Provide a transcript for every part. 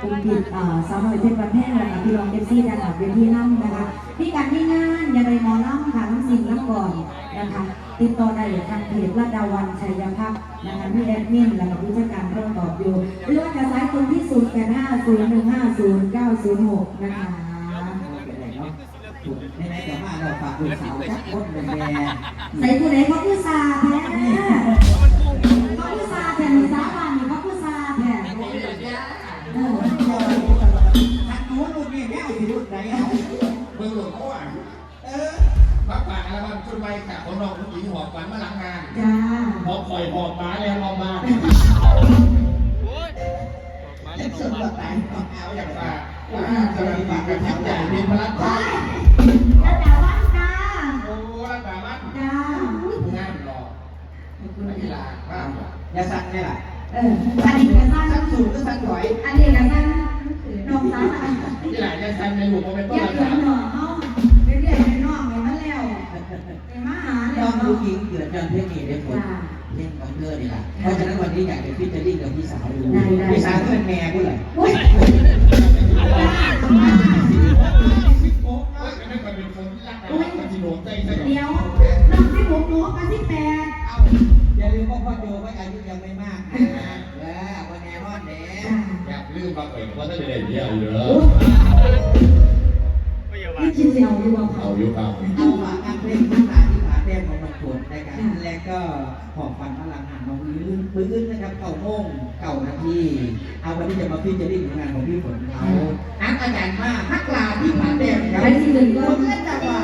กลุ่มปิดเอ่อสาวน้อยเพชรวันแพงนะคะพี่รองเอฟซีด้านหลังเวทีนั่งนะคะพี่การที่งานอย่าไปหมอล่ำค่ะน้ำสิ่งน้ำก่อนนะคะติดต่อได้ทางเพจรัตดาวันชัยพักษ์นะคะพี่แอดมินและกับผู้จัดการโทรตอบอยู่หรือว่าจะสายตรงที่0 8 5 0 1 5 0 9 0 6นะคะเป็นไรเนาะถูกในในแต่ว่าเราฝากลูกสาวจักคนเป็นแม่ใส่ผู้ใดเขาผู้ซาแราบันชุดใบขาของน้องผู้หญิงหอบฝันมาหลังงานจ้าพอคอยหอบม้าแล้วออกมาจะสุดละตายเอาเอาอาเอาอย่ย่างงฝาฝากกว่าจะมีปากกระทับใหญ่มีพลังโอ้ยจ้าจ้าวันจ้าโอ้รักษาบ้านจ้างานรอนักกีฬาบ้านอย่าสั่งเนี่ยล่ะเอออันนี้ก็สร้างสั่งสูงก็สั่งถอย อันนี้ก็สร้างน้องสาวอันกีฬาจะทันในหมู่โมเมนต์ต้อนยากรักเกิษาดหน่อ มาหาน้แล้อวงลูเนาะกหญิงเกิดจันเทคนิคได้ผลเล่นของเธอนี่แหละเพราะฉะนั้นวันนี้อยากจะพิจารณากับพี่สาวดูพี่สาวก็เป็นแม่กูเลยอุ้ยโอ้ยไม่เป็นคนที่รักกันมันจีโน่ใจใส่เดี๋ยวน้องที่ผมหนูมาที่แปดเอาอย่าลืมว่าพ่อโจก็อายุยังไม่มากนะเออวันแน่นอนเด้อยากลืมมาเปิดว่าถ้าจะได้เที่ยวอยู่แล้วนี่คิดจะเอาอยู่บ่เอาเขาอยู่ครับเอา ก็ขอบฟันพลังหันน้องลื้นพื้นนะครับเก่าโมงเก่านาทีเอาวันนี้จะมาพิจารณางานของพี่ฝนเขาอักอาจารย์มากนักลาที่ผาแต้มครับไปที่หนึ่งก็ผมเล่นจังหวะ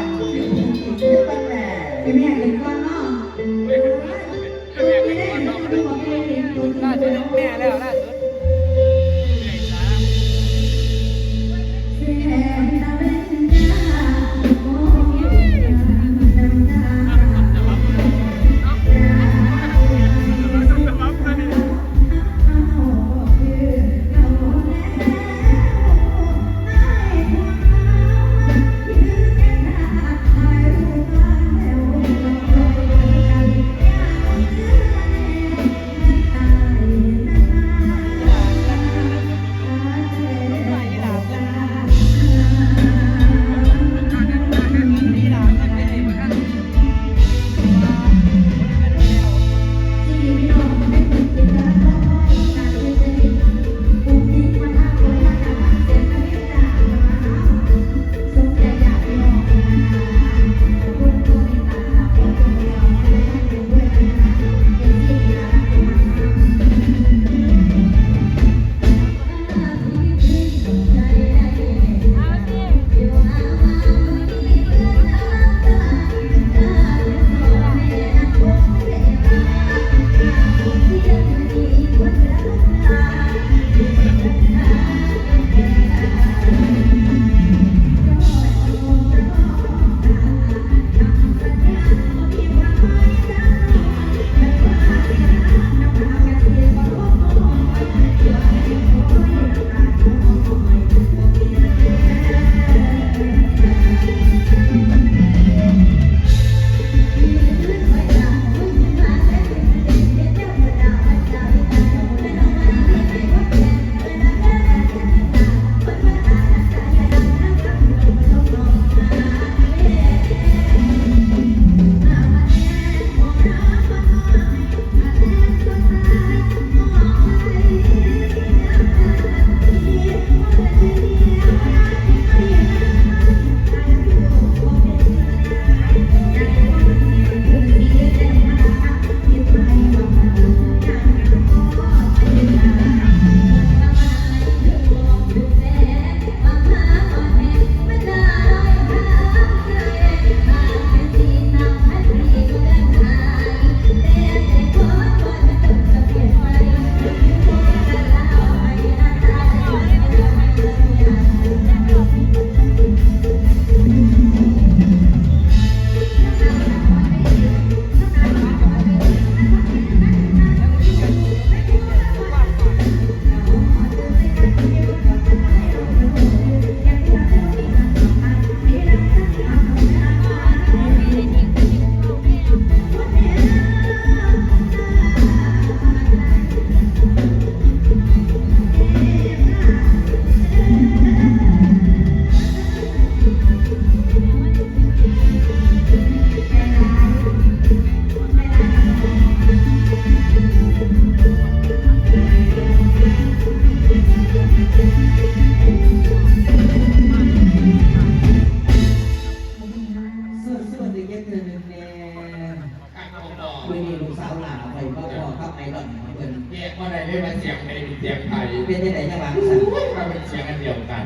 เอาต่อวันนี้ลูกสาวหลานไปพ่อพ่อกับไอรอนเพิ่นแยกว่าใดได้มาเสียงในเสียงไทยเป็นยังไงจังหวะสั่นก็เป็นเสียงอันเดียวกัน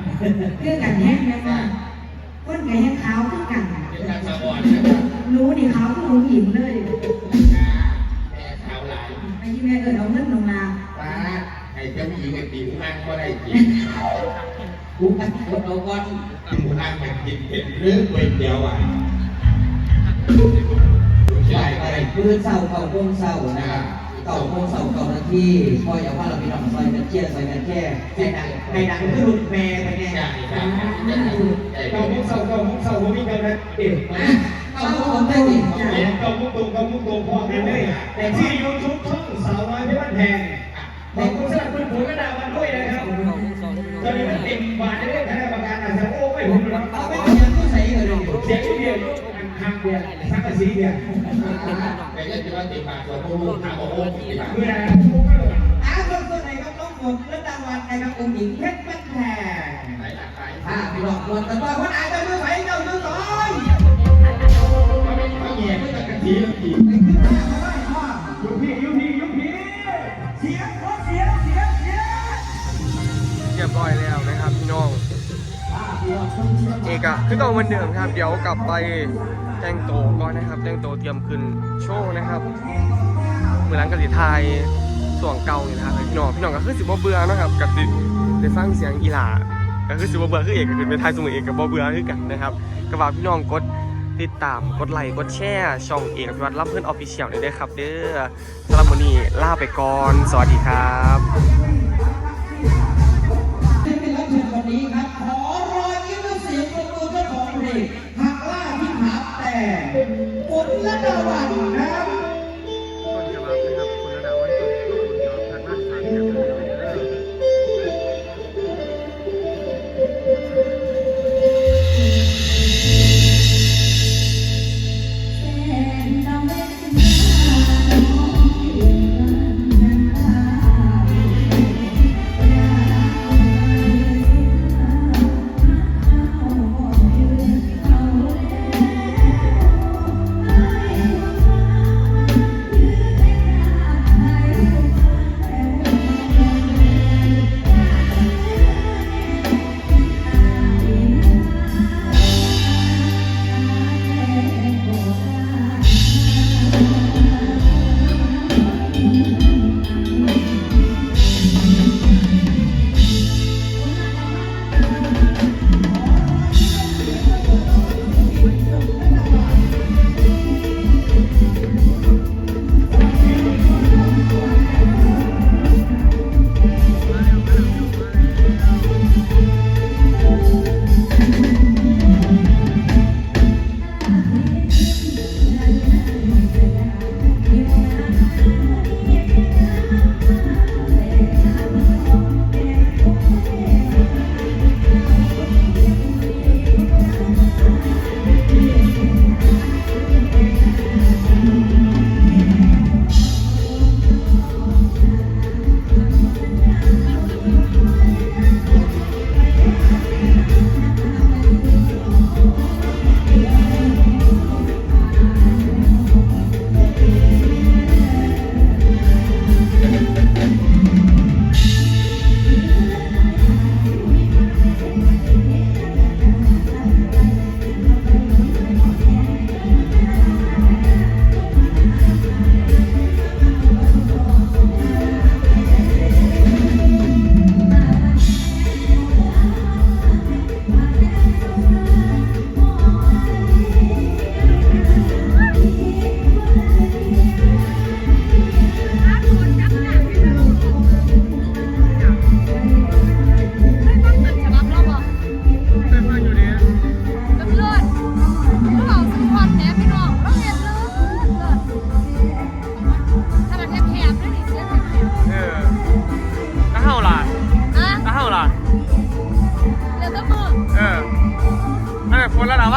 คือกันแห้งเลยค่ะคนกับแห้งขาวคือกันเป็นการสะอ่อนนะครับหนูนี่ขาวคือหนูหินเลยแม่สาวหลายไอ้ที่แม่เอิญเอาเงินลงมาป้าให้เจ้าหญิงไอ้ติ๋วนั่งก็ได้กินกูอัดคนเอาก่อนติ๋วนั่งมันกินเป็นเรื่องเป็นเดียวอะ พื้นเศร้าเก่าโค้งเศร้านะครับเก่าโค้งเศร้าเก่านาทีพ่ออย่าว่าเราไปนอนซอยกันเชี่ยซอยกันแค่ให้ดังให้ดังคือรุ่นแม่ไปแน่ใช่ใช่เก้ามุกเศร้าเก้ามุกเศร้าผมมีกำลังเด็กเก่าโค้งได้ดิเก้ามุกตรงเก้ามุกตรงพ่อแม่เลยแต่ที่ยูทูบช่องสาวน้อยเพชรบ้านแพงขอบคุณสำหรับคุณปู่กระดาวันด้วยนะครับ สีเดียวแต่ยังจะว่าติดปากตัวผู้ถามว่าโอ้ติดปากเมื่อไหร่ผมก็เลยอ้าวคนคนไหนครับน้องฝนและดาวันนะครับองค์หญิงเพชรบ้านแพงหลายหลากหลายถ้าพี่น้องควรแต่ว่าคนอาจจะมือไหวเจ้ามือต่อยเขาไม่เขาแย่ไม่ตัดกันทีแล้วกี่ยุพี่ยุพี่ยุพี่เสียงเสียงเสียงเสียงเรียบร้อยแล้วนะครับพี่น้องเอกอะคือเก่าเหมือนเดิมครับ เดี๋ยวกลับไป แต่งโตก่อนนะครับ แต่งโตเตรียมขึ้นโชว์นะครับเมื่อหลังกสิทายส่วงเก่านี่นะครับพี่น้องพี่น้องก็คือสิบ่เบื่อนะครับกับติได้ฟังเสียงอีหลาก็คือสิบ่เบื่อคือเอกก็คือไปไทยสมุนเอกกับบ่เบื่อคือกันนะครับก็ฝากพี่น้องกดติดตามกดไลค์กดแชร์ช่องเอกพิวัตรลำเพื่อนออฟฟิเชียลด้วยครับ เด้อสำหรับวันนี้ลาไปก่อน สวัสดีครับ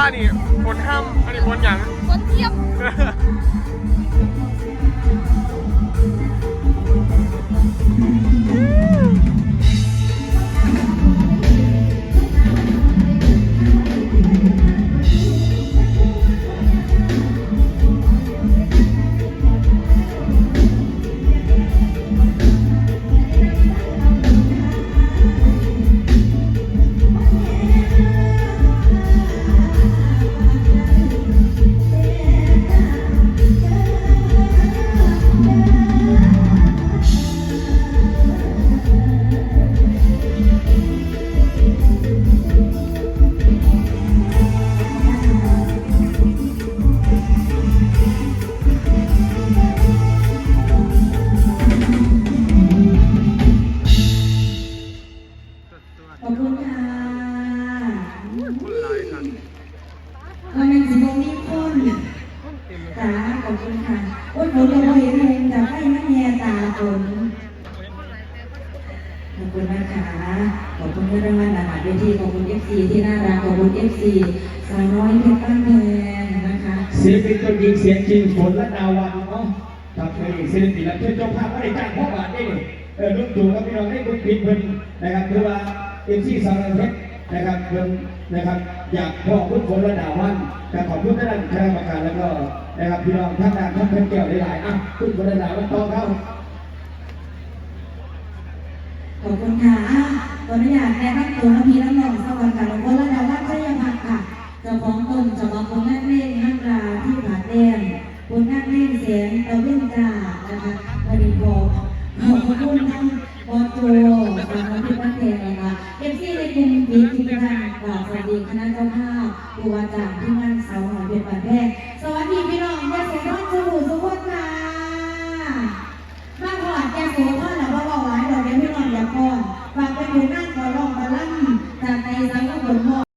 ว่านี่คนห้ามอันนี้คนหยังคนเทียม โอ้ยผมจะเห็นเองแต่ไม่ไม่แย่ตาผมขอบคุณนะคะขอบคุณที่รางวัลอาหารเวทีขอบคุณเอฟซีที่น่ารักขอบคุณเอฟซีสาวน้อยเพชรบ้านแพงนะคะศิลปินตัวจริงเสียงจริงฝนและดาวันเนาะครับนี่ศิลปินรับเชิญเจ้าภาพก็ได้จ้างพ่อบาทนี่นี่เออรุ่นถูกครับพี่น้องให้คุณพินเพิ่นนะครับคือว่าเอ็มซีสาวน้อยเพชร เพิ่นนะครับ อยากพ่อคุณฝนและดาวันแต่ขอบคุณท่านคณะกรรมการแล้วก็นะครับพี่น้องท่านดานท่านเพิ่นแก้วหลายๆอะคุณฝนและดาวันต่อเข้าขอบคุณค่ะอะขออนุญาตแนะนำตัวน้องพีน้องน้องสวัสดิ์ค่ะหลวงพ่อระดาวัน์ชัยพัฒน์ค่ะเจ้าของต้นเจ้าของผลงานเพลงฮักราที่ผาแดงผลงานเพลงเสียงตะเวนจ้า